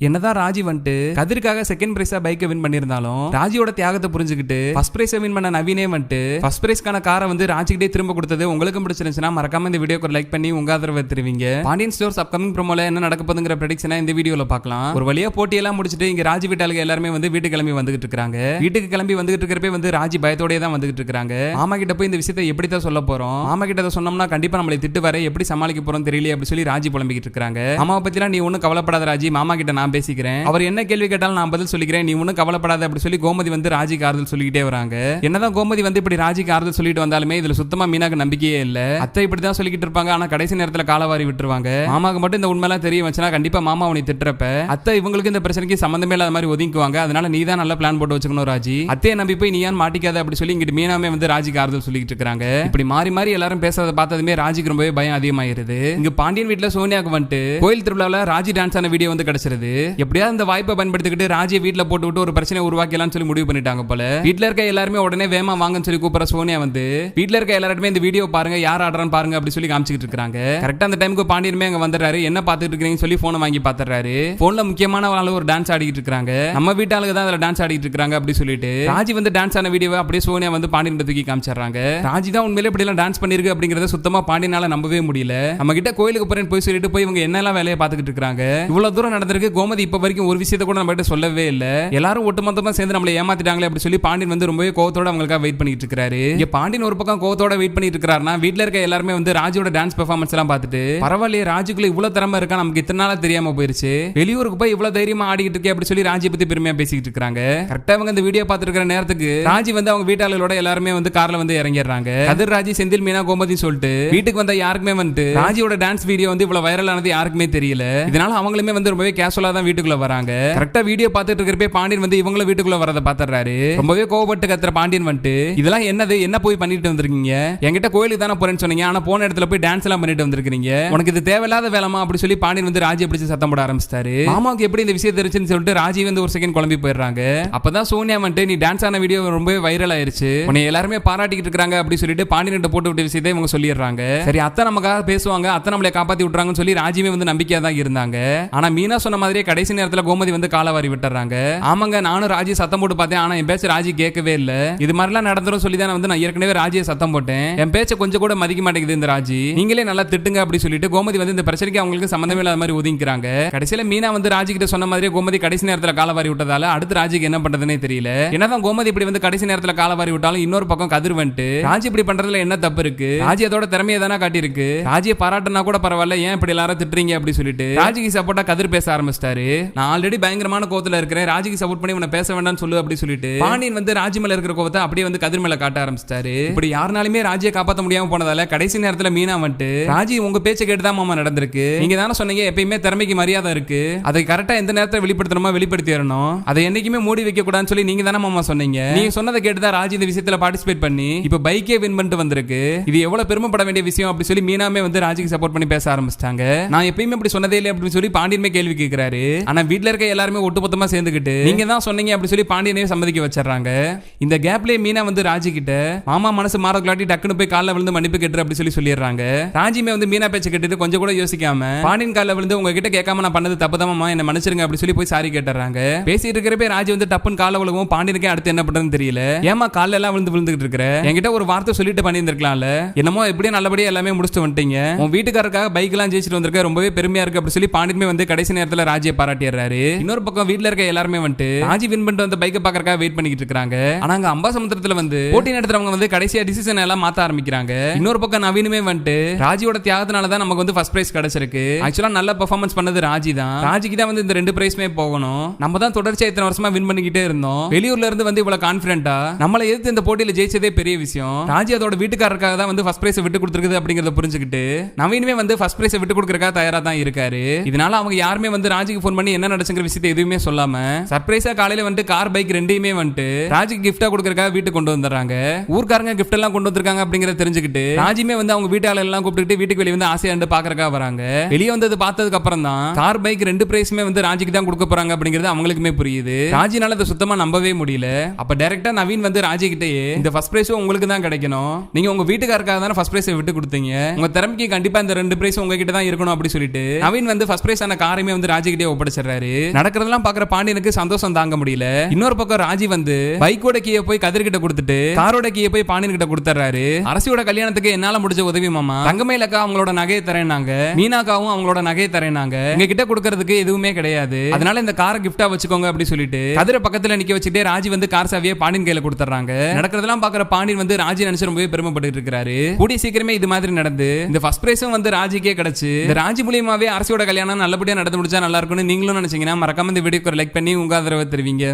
என்னதான் ராஜி வந்துட்டு கதிர்க்காக செகண்ட் பிரைஸா பைக்கை வின் பண்ணியிருந்தாலும் ராஜியோட தியாகத்தை புரிஞ்சுக்கிட்டு ஃபர்ஸ்ட் பிரைஸை வின் பண்ண நவீனே வந்துட்டு ஃபர்ஸ்ட் பிரைஸ்க்கான காரை வந்து ராஜிக்கிட்டே திரும்ப கொடுத்தது உங்களுக்கும் பிடிச்சிருந்துச்சுன்னா மறக்காம இந்த வீடியோக்கு லைக் பண்ணி உங்க ஆதரவை தருவீங்க. பாண்டியன் ஸ்டோர்ஸ் அப்கமிங் ப்ரோமோல என்ன நடக்க போதுங்கிற ப்ரெடிக்ஷனை இந்த வீடியோல பார்க்கலாம். ஒரு வழியா போட்டியெல்லாம் முடிச்சுட்டு இங்க ராஜி வீட்டாளுக்கு எல்லாருமே வந்து வீட்டுக்கு கிளம்பி வந்துகிட்டு இருக்காங்க. வீட்டுக்கு கிளம்பி வந்துகிட்டு இருக்கிறப்ப வந்து ராஜி பயத்தோடய தான் வந்துகிட்டு இருக்காங்க. மாமா கிட்ட போய் இந்த விஷயத்தை எப்படி தான் சொல்ல போறோம்? மாமா கிட்ட அதை சொன்னோம்னா கண்டிப்பா நம்மளை திட்டு வர எப்படி சமாளிக்க போறோம் தெரியல அப்படி சொல்லி ராஜி புலம்பிக்கிட்டு இருக்காங்க. மாமாவை பத்திலாம் நீ ஒன்றும் கவலைப்படாத ராஜி. மாமா கிட்ட நான் பேசிக்கிறேன். அவர் என்ன கேள்வி கேட்டாலும் நான் பதில் சொல்லிக்கிறேன். நீ ஒன்றும் கவலைப்படாத அப்படி சொல்லி கோமதி வந்து ராஜிக்கு ஆறுதல் சொல்லிக்கிட்டே வராங்க. என்னதான் கோமதி வந்து இப்படி ராஜிக்கு ஆறுதல் சொல்லிட்டு வந்தாலுமே இதுல சுத்தமா மீனாக்கு நம்பிக்கையே இல்ல. அத்தை இப்படிதான் சொல்லிக்கிட்டு இருப்பாங்க. ஆனா கடைசி நேரத்துல காலவாரி விட்டுருவாங்க. மாமாக்கு மட்டும் இந்த உண்மைலாம் தெரிய வச்சுனா கண்டிப்பா மாமா உன்னை திட்டுறப்ப அத்தை இவங்களுக்கு இந்த பிரச்சனைக்கு சம்பந்தமே இல்லாத மாதிரி ஒதுக்குவாங்க அதனால நீ தான் நல்ல பிளான் போட்டு வச்சுக்கணும் ராஜி. அத்தையை நம்பி போய் நீ ஏன் மாட்டிக்காத அப்படி சொல்லி இங்கிட்டு மீனாமே வந்து ராஜிக்கு ஆறுதல் சொல்லிக்கிட்டு இருக்காங்க. இப்படி மாறி மாறி எல்லாரும் பேசுறத பார்த்ததுமே ராஜிக்கு ரொம்பவே பயம் அதிகமாயிருது. இங்க பாண்டியன் வீட்டுல சோனியாக்கு வந்துட்டு கோயில் திருவிழாவில் ராஜி டான்ஸ் ஆன வீடியோ வந்து கிடைச்சிருது. எப்படியாவது இந்த வாய்ப்பை பயன்படுத்திக்கிட்டு ராஜியை வீட்டுல போட்டு விட்டு ஒரு பிரச்சனை உருவாக்கலாம்னு சொல்லி முடிவு பண்ணிட்டாங்க போல. வீட்டுல இருக்க எல்லாருமே உடனே வேமா வாங்கன்னு சொல்லி கூப்பிடுற சோனியா வந்து வீட்டுல இருக்க எல்லாருமே இந்த வீடியோ பாருங்க யார் ஆடுறான்னு பாருங்க அப்படி சொல்லி காமிச்சிட்டு இருக்காங்க கரெக்டா அந்த டைமுக்கு பாண்டியனுமே அங்க வந்துடுறாரு. என்ன பாத்துட்டு இருக்கீங்கன்னு சொல்லி போனை வாங்கி பாத்துறாரு போன்ல முக்கியமான ஆளு ஒரு டான்ஸ் ஆடிட்டு இருக்காங்க நம்ம வீட்டாளுக்கு தான் அதுல டான்ஸ் ஆடிட்டு இருக்காங்க அப்படி சொல்லிட்டு ராஜி வந்து டான்ஸ் ஆன வீடியோவை அப்படியே சோனியா வந்து பாண்டியன் தூக்கி காமிச்சிடுறாங்க. ராஜி தான் உண்மையிலே இப்படி எல்லாம் டான்ஸ் பண்ணிருக்கு அப்படிங்கறத சுத்தமா பாண்டியனால நம்பவே முடியல. நம்ம கிட்ட கோயிலுக்கு போறேன்னு போய் சொல்லிட்டு போய் இவங்க என்னெல்லாம் வேலையை பாத்துக்கிட்டு இருக்காங்க இவ்வளவு தூரம் நடந்திருக்கு கோமதி இப்ப வரைக்கும் ஒரு விஷயத்த கூட நம்ம கிட்ட சொல்லவே இல்ல. எல்லாரும் ஒட்டுமொத்தமா சேர்ந்து நம்மளை ஏமாத்திட்டாங்களே அப்படி சொல்லி பாண்டியன் வந்து ரொம்பவே கோவத்தோட அவங்களுக்காக வெயிட் பண்ணிட்டு இருக்காரு. இங்க பாண்டியன் ஒரு பக்கம் கோவத்தோட வெயிட் பண்ணிட்டு இருக்காருன்னா வீட்ல இருக்க எல்லாருமே வந்து ராஜோட டான்ஸ் பெர்ஃபார்மன்ஸ் எல்லாம் பார்த்துட்டு பரவாயில்லையே ராஜுக்குள்ள இவ்வளவு திறமை இருக்கா? நமக்கு இத்தனை நாளா தெரியாம போயிருச்சு. வெளியூருக்கு போய் இவ்வளவு தைரியமா ஆடிக்கிட்டு இருக்கே அப்படி சொல்லி ராஜி பத்தி பெருமையா பேசிக்கிட்டு இருக்காங்க. கரெக்டா அவங்க இந்த வீடியோ பார்த்துட்டு இருக்கிற நேரத்துக்கு ராஜி வந்து அவங்க வீட்டாளர்களோட எல்லாருமே வந்து கார்ல வந்து இறங்கிடுறாங்க. கதிர் ராஜி செந்தில் மீனா கோமதி சொல்லிட்டு வீட்டுக்கு வந்த யாருக்குமே வந்து ராஜியோட டான்ஸ் வீடியோ வந்து இவ்வளவு வைரல் ஆனது யாருக்குமே தெரியல. இதனால அவங்களுமே வந்து ரொம்பவே கேஷுவலா தான் வீட்டுக்குள்ள வராங்க. கரெக்டா வீடியோ பார்த்துட்டு இருக்கிறப்ப பாண்டியன் வந்து இவங்களும் வீட்டுக்குள்ள வரத பாத்துறாரு ரொம்பவே கோவப்பட்டு கத்துற பாண்டியன் வந்துட்டு இதெல்லாம் என்னது? என்ன போய் பண்ணிட்டு வந்திருக்கீங்க? என்கிட்ட கோயிலுக்கு தானே போறேன்னு சொன்னீங்க. ஆனா போன இடத்துல போய் டான்ஸ் எல்லாம் பண்ணிட்டு வந்திருக்கீங்க உனக்கு இது தேவையில்லாத வேலைமா அப்படி சொல்லி பாண்டியன் வந்து ராஜி பிடிச்சு சத்தம் போட ஆரம்பிச்சிட்டாரு. மாமாவுக்கு எப்படி இந்த விஷயம் தெரிஞ்சுன்னு சொல்லிட்டு ராஜி வந்து ஒரு செகண்ட் குழம்பி போயிடுறாங்க. அப்பதான் சோனியா வந்துட்டு நீ டான்ஸ் ஆன வீடியோ ரொம்பவே வைரல் ஆயிருச்சு. உன்னை எல்லாருமே பாராட்டிக்கிட்டு இருக்காங்க அப்படி சொல்லிட்டு பாண்டியன் போட்டு விட்ட விஷயத்தை இவங்க சொல்லிடுறாங்க. சரி அத்தை நமக்காக பேசுவாங்க. அத்தை நம்மளை காப்பாத்தி விட்டுறாங்கன்னு சொல்லி ராஜியுமே வந்து நம்பிக்கையா தான் இருந்தாங்க. ஆனா மீனா சொன்ன மாதிரியே கடைசி நேரத்துல கோமதி வந்து காலவாரி விட்டுறாங்க. ஆமாங்க நானும் ராஜி சத்தம் போட்டு பார்த்தேன். ஆனா என் பேச்சு ராஜி கேட்கவே இல்ல. இது மாதிரிலாம் நடந்துரும் சொல்லி தான் வந்து நான் ஏற்கனவே ராஜியை சத்தம் போட்டேன். என் பேச்சை கொஞ்சம் கூட மதிக்க மாட்டேங்குது இந்த ராஜி. நீங்களே நல்லா திட்டுங்க அப்படி சொல்லிட்டு கோமதி வந்து இந்த பிரச்சனைக்கு அவங்களுக்கு சம்மந்தமே இல்லாத மாதிரி ஒதுங்கிக்கிறாங்க. கடைசியில மீனா வந்து ராஜி கிட்ட சொன்ன மாதிரியே கோமதி கடைசி நேரத்துல காலவாரி விட்டதால அடுத்து ராஜிக்கு என்ன பண்றதுனே தெரியல. என்னதான் கோமதி இப்படி வந்து கடைசி நேரத்துல காலவாரி விட்டாலும் இன்னொரு பக்கம் கதிர் வந்துட்டு ராஜி இப்படி பண்றதுல என்ன தப்பு இருக்கு? ராஜி அதோட திறமையை தானே காட்டியிருக்கு. ராஜியை பாராட்டினா கூட பரவாயில்ல ஏன் இப்படி எல்லாரும் திட்டுறீங்க அப்படி சொல்லிட்டு ராஜிக்கு சப்போர்ட்டா கதிர் பேச ஆரம்பிச்சிட்டாரு. நான் ஆல்ரெடி பயங்கரமான கோவத்துல இருக்கிறேன். ராஜிக்கு சப்போர்ட் பண்ணி உன்னை பேச வேண்டாம்னு சொல்லு அப்படி சொல்லிட்டு பாண்டியன் வந்து ராஜி மேல இருக்கிற கோவத்தை அப்படியே வந்து கதிர் மேல காட்ட ஆரம்பிச்சிட்டாரு. இப்படி யாருனாலுமே ராஜியை காப்பாற்ற முடியாம போனதால கடைசி நேரத்துல மீனா வந்துட்டு ராஜி உங்க பேச்சை கேட்டுதான் மாமா நடந்திருக்கு. நீங்க தானே சொன்னீங்க எப்பயுமே திறமைக்கு மரியாதை இருக்கு. அதை கரெக்டா எந்த நேரத்தை வெளிப்படுத்தணுமா வெளிப்படுத்திடணும் அதை என்னைக்குமே மூடி வைக்க கூடாதுன்னு சொல்லி நீங்க தானே மாமா சொன்னீங்க. நீங்க சொன்னதை கேட்டுதான் ராஜி இந்த விஷயத்துல பார்ட்டிசிபேட் பண்ணி இப்ப பைக்கே வின் பண்ணிட்டு வந்திருக்கு. இது எவ்வளவு பெருமைப்பட வேண்டிய விஷயம் அப்படி சொல்லி மீனாமே வந்து ராஜிக்கு சப்போர்ட் பண்ணி பேச ஆரம்பிச்சிட்டாங்க. நான் எப்பயுமே இப்படி சொன்னதே இல்லை அப்படின்னு சொல்லி பாண்டியனுமே கேள்வி கேட்கிறாரு ஆனா வீட்ல இருக்க எல்லாருமே ஒட்டுமொத்தமா சேர்ந்துகிட்டு நீங்க தான் சொன்னீங்க அப்படி சொல்லி பாண்டியனையும் சம்மதிக்க வச்சிடறாங்க. இந்த கேப்லயே மீனா வந்து ராஜி கிட்ட மாமா மனசு மாறக்கலாட்டி டக்குனு போய் காலில் விழுந்து மன்னிப்பு கேட்டு அப்படி சொல்லி சொல்லிடுறாங்க. ராஜிமே வந்து மீனா பேச்சு கேட்டது கொஞ்சம் கூட யோசிக்காம பாண்டியன் காலில் விழுந்து உங்ககிட்ட கேட்காம நான் பண்ணது தப்பு தான் என்ன மன்னிச்சிருங்க அப்படி சொல்லி போய் சாரி கேட்டுறாங்க. பேசிட்டு இருக்கிறப்ப ராஜி வந்து டப்புன்னு கால விழுவும் பாண்டியனுக்கே அடுத்து என்ன பண்றதுன்னு தெரியல. ஏமா காலில் எல்லாம் விழுந்து விழுந்துகிட்டு இருக்கிற? என்கிட்ட ஒரு வார்த்தை சொல்லிட்டு பண்ணியிருந்திருக்கலாம்ல. என்னமோ எப்படியும் நல்லபடியா எல்லாமே முடிச்சுட்டு வந்துட்டீங்க. உன் வீட்டுக்காரருக்காக பைக் எல்லாம் ஜெயிச்சிட்டு வந்திருக்க ரொம்பவே பெருமையா இருக்கு அப்படி சொல்லி பாண்டியனுமே வந்து கடைசி நேரத்தில் நேரத்துல ராஜியை பாராட்டிடுறாரு. இன்னொரு பக்கம் வீட்டுல இருக்க எல்லாருமே வந்துட்டு ராஜி வின் பண்ணிட்டு வந்த பைக்கை பாக்கறதுக்காக வெயிட் பண்ணிட்டு இருக்காங்க ஆனா அங்க அம்பா சமுத்திரத்துல வந்து போட்டி நடத்துறவங்க வந்து கடைசியா டிசிஷன் எல்லாம் மாத்த ஆரம்பிக்கிறாங்க. இன்னொரு பக்கம் நவீனுமே வந்துட்டு ராஜியோட தியாகத்தினால தான் நமக்கு வந்து ஃபர்ஸ்ட் பிரைஸ் கிடைச்சிருக்கு. ஆக்சுவலா நல்ல பெர்ஃபார்மன்ஸ் பண்ணது ராஜி தான். ராஜிக்கு தான் வந்து இந்த ரெண்டு பிரைஸ்மே போகணும். நம்ம தான் தொடர்ச்சியா இத்தனை வருஷமா வின் பண்ணிக்கிட்டே இருந்தோம். வெளியூர்ல இருந்து வந்து இவ்வளவு கான்பிடண்டா நம்மளை எதிர்த்து இந்த போட்டியில ஜெயிச்சதே பெரிய விஷயம். ராஜி அதோட வீட்டுக்காரருக்காக தான் வந்து ஃபர்ஸ்ட் பிரைஸ் விட்டு கொடுத்துருக்குது அப்படிங்கறத புரிஞ்சுக்கிட்டு நவீனுமே வந்து ஃபர்ஸ்ட் பிரைஸ் விட்டு கொடுக்கறக்காக தயாரா தான் இருக்காரு. இதனால அவங்க யாருமே வந்து ராஜி ராஜிக்கு ஃபோன் பண்ணி என்ன நடச்சுங்கிற விஷயத்தை எதுவுமே சொல்லாம சர்ப்ரைஸா காலையில வந்துட்டு கார் பைக் ரெண்டையுமே வந்துட்டு ராஜிக்கு கிஃப்டா கொடுக்கறக்காக வீட்டுக்கு கொண்டு வந்துடுறாங்க. ஊர்க்காரங்க கிஃப்ட் எல்லாம் கொண்டு வந்திருக்காங்க அப்படிங்கறத தெரிஞ்சுக்கிட்டு ராஜிமே வந்து அவங்க வீட்டாளர் எல்லாம் கூப்பிட்டு வீட்டுக்கு வெளியே வந்து ஆசையா இருந்து வராங்க. வெளியே வந்தது பார்த்ததுக்கு அப்புறம் தான் கார் பைக் ரெண்டு பிரைஸுமே வந்து ராஜிக்கு தான் கொடுக்க போறாங்க அப்படிங்கிறது அவங்களுக்குமே புரியுது. ராஜினால அதை சுத்தமா நம்பவே முடியல. அப்ப டைரக்டா நவீன் வந்து ராஜி கிட்டயே இந்த ஃபர்ஸ்ட் பிரைஸும் உங்களுக்கு தான் கிடைக்கணும். நீங்க உங்க வீட்டுக்காரக்காக தானே ஃபர்ஸ்ட் பிரைஸை விட்டு கொடுத்தீங்க. உங்க திறமைக்கு கண்டிப்பா இந்த ரெண்டு பிரைஸ் உங்ககிட்ட தான் இருக்கணும் அப்படி சொல்லிட்டு நவீன் வந்து ஃபர்ஸ்ட் பிரைஸ் ஆன காரையுமே வந்து ராஜி கிட்டே கையிலே ஒப்படைச்சிடுறாரு. நடக்கிறதெல்லாம் பாக்குற பாண்டியனுக்கு சந்தோஷம் தாங்க முடியல. இன்னொரு பக்கம் ராஜி வந்து பைக்கோட கீயை போய் கதிர்கிட்ட கொடுத்துட்டு காரோட கீயை போய் பாண்டியன் கிட்ட கொடுத்துறாரு அரசியோட கல்யாணத்துக்கு என்னால முடிஞ்ச உதவி மாமா. தங்கமயிலக்கா அவங்களோட நகையை தரேனாங்க மீனாக்காவும் அவங்களோட நகையை தரேனாங்க எங்க கிட்ட கொடுக்கறதுக்கு எதுவுமே கிடையாது. அதனால இந்த காரை கிஃப்டா வச்சுக்கோங்க அப்படி சொல்லிட்டு கதிர பக்கத்துல நிக்க வச்சுட்டே ராஜி வந்து கார் சாவியை பாண்டியன் கையில கொடுத்துறாங்க நடக்கிறதெல்லாம் பாக்குற பாண்டியன் வந்து ராஜி நினைச்சு ரொம்பவே பெருமைப்பட்டு இருக்காரு. கூடிய சீக்கிரமே இது மாதிரி நடந்து இந்த ஃபர்ஸ்ட் பிரைஸும் வந்து ராஜிக்கே கிடைச்சு. இந்த ராஜி மூலியமாவே அரசியோட கல்யாணம் நல்லபடியா நடந்து முடிச்சா நல்லா இருக்கும் இருக்கும்னு நீங்களும் நினைச்சீங்கன்னா மறக்காம இந்த வீடியோக்கு ஒரு லைக் பண்ணி உங்க ஆதரவை தருவீங்க.